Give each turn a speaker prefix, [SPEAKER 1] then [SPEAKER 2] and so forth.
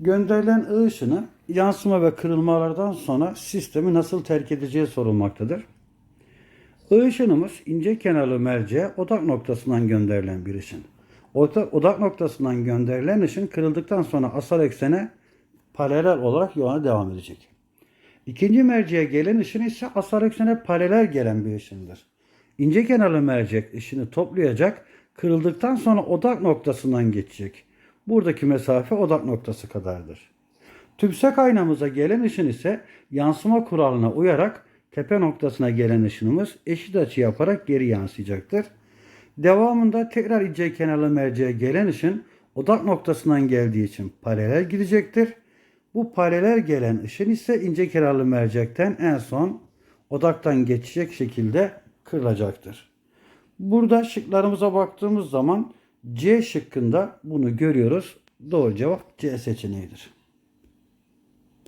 [SPEAKER 1] Gönderilen I ışını yansıma ve kırılmalardan sonra sistemi nasıl terk edeceği sorulmaktadır. I ışınımız ince kenarlı merceğe odak noktasından gönderilen bir ışın. Odak, odak noktasından gönderilen ışın kırıldıktan sonra asal eksene paralel olarak yoluna devam edecek. İkinci merceğe gelen ışın ise asal eksene paralel gelen bir ışındır. İnce kenarlı mercek ışını toplayacak, kırıldıktan sonra odak noktasından geçecek. Buradaki mesafe odak noktası kadardır. Tümsek aynamıza gelen ışın ise yansıma kuralına uyarak tepe noktasına gelen ışınımız eşit açı yaparak geri yansıyacaktır. Devamında tekrar ince kenarlı merceğe gelen ışın odak noktasından geldiği için paralel gidecektir. Bu paralel gelen ışın ise ince kenarlı mercekten en son odaktan geçecek şekilde kırılacaktır. Burada şıklarımıza baktığımız zaman C şıkkında bunu görüyoruz. Doğru cevap C seçeneğidir.